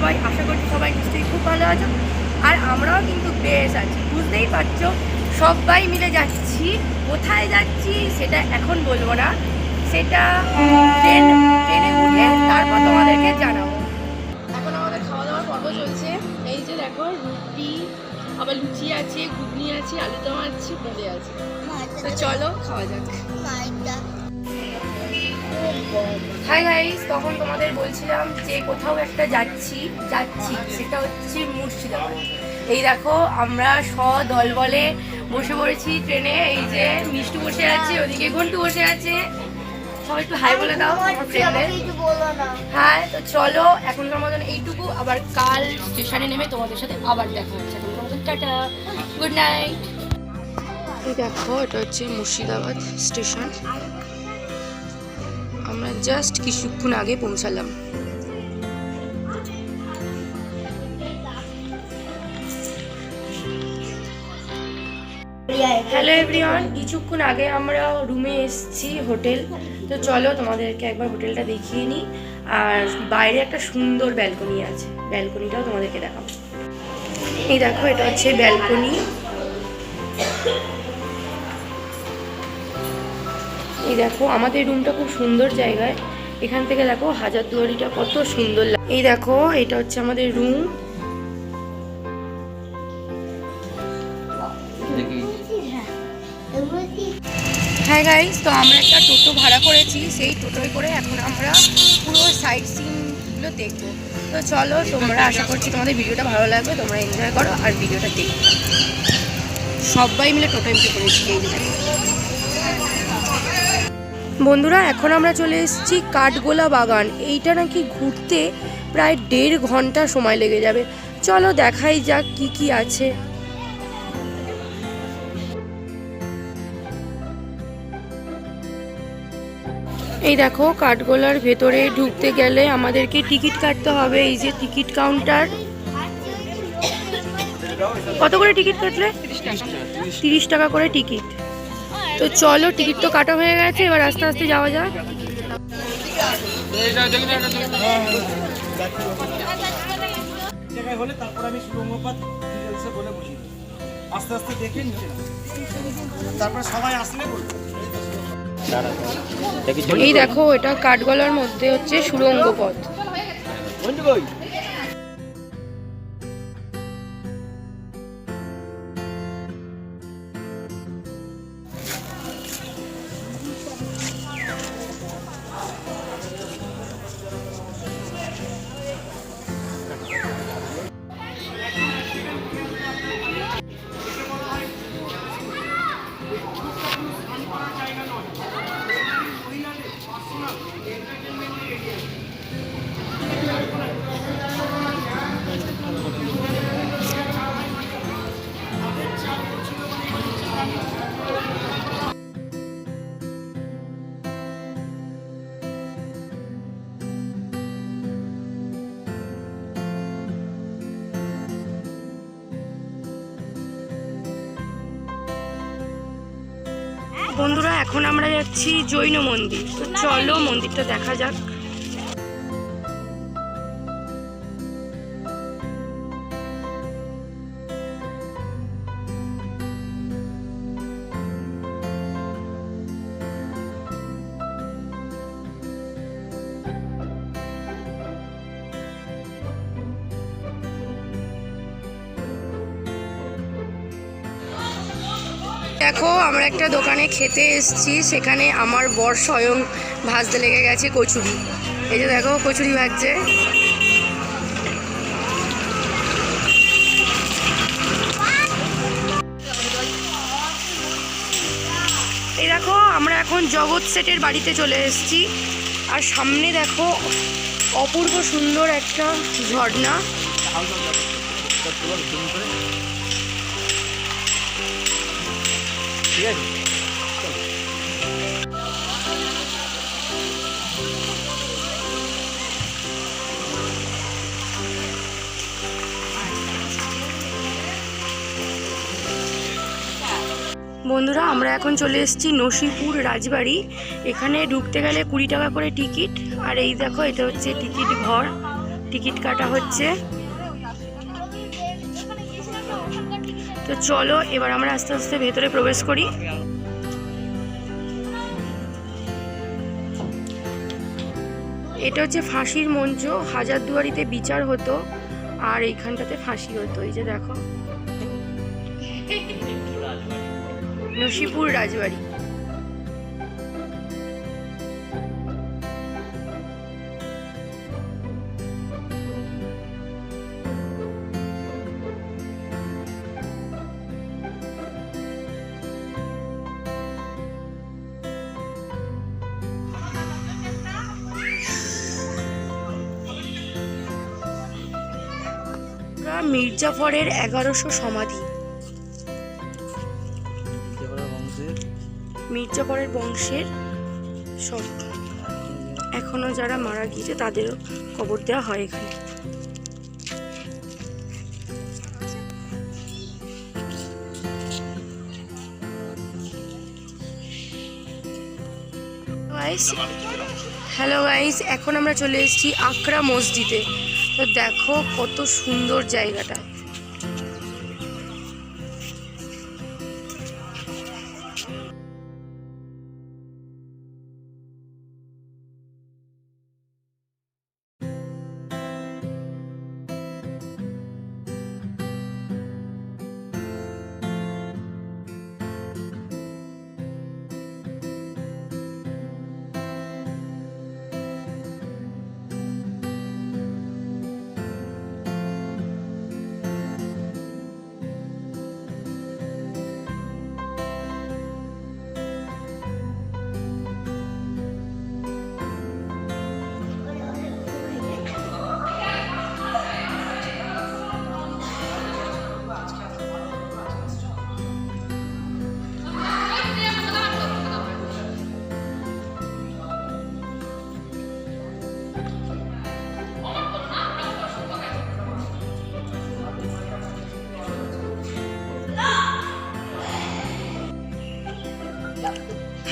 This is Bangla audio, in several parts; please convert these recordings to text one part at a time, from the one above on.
সবাই। আশা করছি সবাই নিশ্চয়ই খুব ভালো আছো। আর আমরাও কিন্তু বেশ আছি। বুঝতেই পারছ সবাই মিলে যাচ্ছি। কোথায় যাচ্ছি সেটা এখন বলব না। সেটা ট্রেন ট্রেনে উঠে তারপর তোমাদেরকে জানাব। এখন আমাদের খাওয়া দাওয়ার পর্ব চলছে। এই যে দেখো রুটি আবার লুচি আছে ঘুগনি আছে আলুদম আছে বোঁদে আছে। তো চলো খাওয়া যাক। হাই গাইস তখন তোমাদের বলছিলাম যে কোথাও একটা যাচ্ছি যাচ্ছি সেটা হচ্ছে মুর্শিদাবাদ। এই দেখো আমরা সদল বলে বসে পড়েছি ট্রেনে এই যে মিষ্টু বসে আছে ওদিকে ঘন্টু বসে আছে। সবাই একটু হাই বলে দাও আমার হ্যাঁ তো চলো এখনকার মতন এইটুকু আবার কাল স্টেশনে নেমে তোমাদের সাথে আবার দেখা হচ্ছে। এখনকার মতন টাটা গুড নাইট এই দেখো এটা হচ্ছে মুর্শিদাবাদ স্টেশন। জাস্ট কিছুক্ষণ আগে পৌঁছালাম। হ্যালো এভরিওয়ান কিছুক্ষণ আগে আমরা রুমে এসেছি হোটেল তো চলো তোমাদেরকে একবার হোটেলটা দেখিয়ে নিই। আর বাইরে একটা সুন্দর ব্যালকনি আছে। ব্যালকনিটাও তোমাদেরকে দেখাবো। এই দেখো, এটা হচ্ছে ব্যালকনি এই দেখো, আমাদের রুমটা খুব সুন্দর জায়গায়। এখান থেকে দেখো হাজারদুয়ারিটা কত সুন্দর এই দেখো, এটা হচ্ছে আমাদের রুম হ্যাঁ গাইস তো আমরা একটা টোটো ভাড়া করেছি। সেই টোটোয় করে এখন আমরা পুরো সাইট সিনগুলো দেখব। তো চলো, তোমরা আশা করছি তোমাদের ভিডিওটা ভালো লাগবে। তোমরা এনজয় করো আর ভিডিওটা দেখো। সবাই মিলে টোটোয় উঠে পড়েছি এই। বন্ধুরা, এখন আমরা চলে এসেছি কাঠগোলা বাগান। এইটা নাকি ঘুরতে প্রায় দেড় ঘণ্টা সময় লেগে যাবে। চলো দেখাই যাক কি কি আছে। এই দেখো, কাঠগোলার ভেতরে ঢুকতে গেলে আমাদেরকে টিকিট কাটতে হবে। এই যে টিকিট কাউন্টার। কত করে টিকিট কাটলে? তিরিশ টাকা। করে টিকিট। তো চলো টিকিট তো কাটা হয়ে গেছে এবার আস্তে আস্তে যাওয়া যাক। আস্তে আস্তে দেখে সবাই আসলে এই দেখো এটা কাঠগোলার মধ্যে হচ্ছে সুরঙ্গ পথ বন্ধুরা এখন আমরা যাচ্ছি জৈন মন্দির। তো চলো মন্দিরটা দেখা যাক। দেখো, আমরা একটা দোকানে খেতে এসেছি, সেখানে আমার বর স্বয়ং ভাজতে লেগে গেছে কচুরি। এই যে দেখো, কচুরি ভাজছে। এই দেখো, আমরা এখন জগৎ সেটের বাড়িতে চলে এসেছি। আর সামনে দেখো, অপূর্ব সুন্দর একটা ঝর্ণা। বন্ধুরা, আমরা এখন চলে এসেছি নসিপুর রাজবাড়ি। এখানে ঢুকতে গেলে কুড়ি টাকা করে টিকিট। আর এই দেখো, এটা হচ্ছে টিকিট ঘর। টিকিট কাটা হচ্ছে। তো চলো, এবার আমরা আস্তে আস্তে ভেতরে প্রবেশ করি। এটা হচ্ছে ফাঁসির মঞ্চ, হাজারদুয়ারিতে বিচার হতো, আর এইখানটাতে ফাঁসি হতো, এই যে দেখো। নসিপুর রাজবাড়ি। মির্জাফরের এগারোশো সমাধি। মির্জাফরের বংশের? সব এখনও যারা মারা গিয়েছে তাদেরও কবর দেওয়া হয় এখানে। হ্যালো গাইস এখন আমরা চলে এসেছি আকরা মসজিদে। তো দেখো কত সুন্দর জায়গাটা।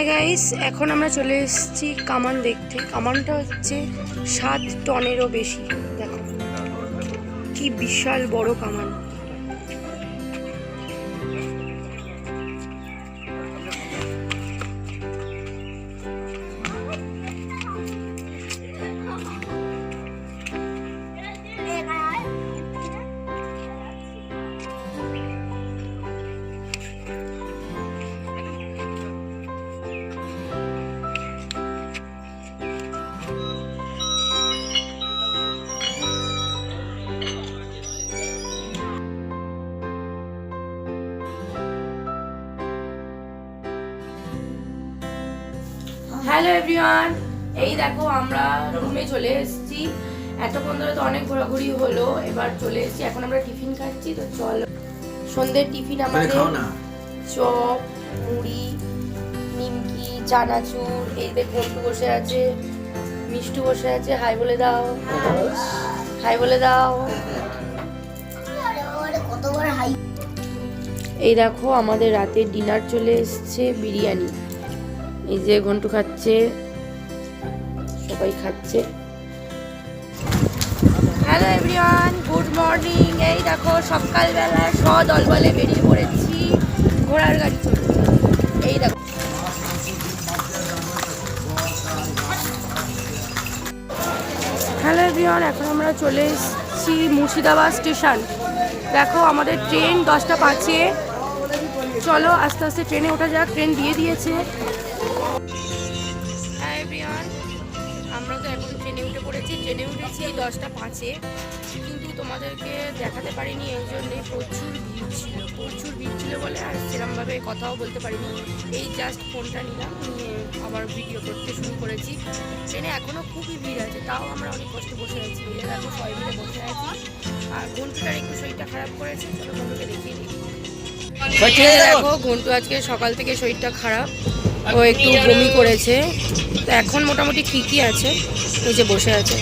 হ্যাঁ গাইস এখন আমরা চলে এসেছি কামান দেখতে। কামানটা হচ্ছে সাত টনেরও বেশি। দেখো, কি বিশাল বড় কামান। হ্যালো এভরিওয়ান এই দেখো আমরা রুমে চলে এসেছি। এতক্ষণ ধরে তো অনেক ঘোরাঘুরি হলো এবার চলে এসেছি। এখন আমরা টিফিন খাচ্ছি তো চলো। সন্ধ্যের টিফিন আমাদের চপ মুড়ি নিমকি চানাচুর এই দেখ ঘন্টু বসে আছে মিষ্টু বসে আছে হাই বলে দাও। হাই বলে দাও। এই দেখো আমাদের রাতের ডিনার চলে এসছে বিরিয়ানি। এই যে ঘন্টু খাচ্ছে, সবাই খাচ্ছে। হ্যালো এভরিওয়ান গুড মর্নিং এই দেখো, সকালবেলা সদল বলে বেরিয়ে পড়েছি। ঘোড়ার গাড়ি চলছে। এই দেখো। হ্যালো এভরিওয়ান এখন আমরা চলে এসেছি মুর্শিদাবাদ স্টেশন। দেখো, আমাদের ট্রেন দশটা পাঁচে। চলো আস্তে আস্তে ট্রেনে ওঠা যাক। ট্রেন দিয়ে দিয়েছে। দশটা পাঁচে কিন্তু তোমাদেরকে দেখাতে পারিনি এই জন্যে প্রচুর ভিড় ছিল প্রচুর ভিড় ছিল বলে আর সেরমভাবে কথাও বলতে পারিনি। এই জাস্ট ফোনটা নিলাম নিয়ে আবার ভিডিও করতে শুরু করেছি। ট্রেনে এখনও খুবই ভিড় আছে তাও আমরা অনেক কষ্ট বসে আছি এই দেখো সবাই মিলে বসে আছি। আর ঘন্টুটার একটু শরীরটা খারাপ করেছে চলো ঘন্টুকে দেখিয়ে দিই। দেখো ঘন্টু আজকে সকাল থেকে শরীরটা খারাপ ও একটু বমি করেছে। তো এখন মোটামুটি ঠিকই আছে এই যে বসে আছে।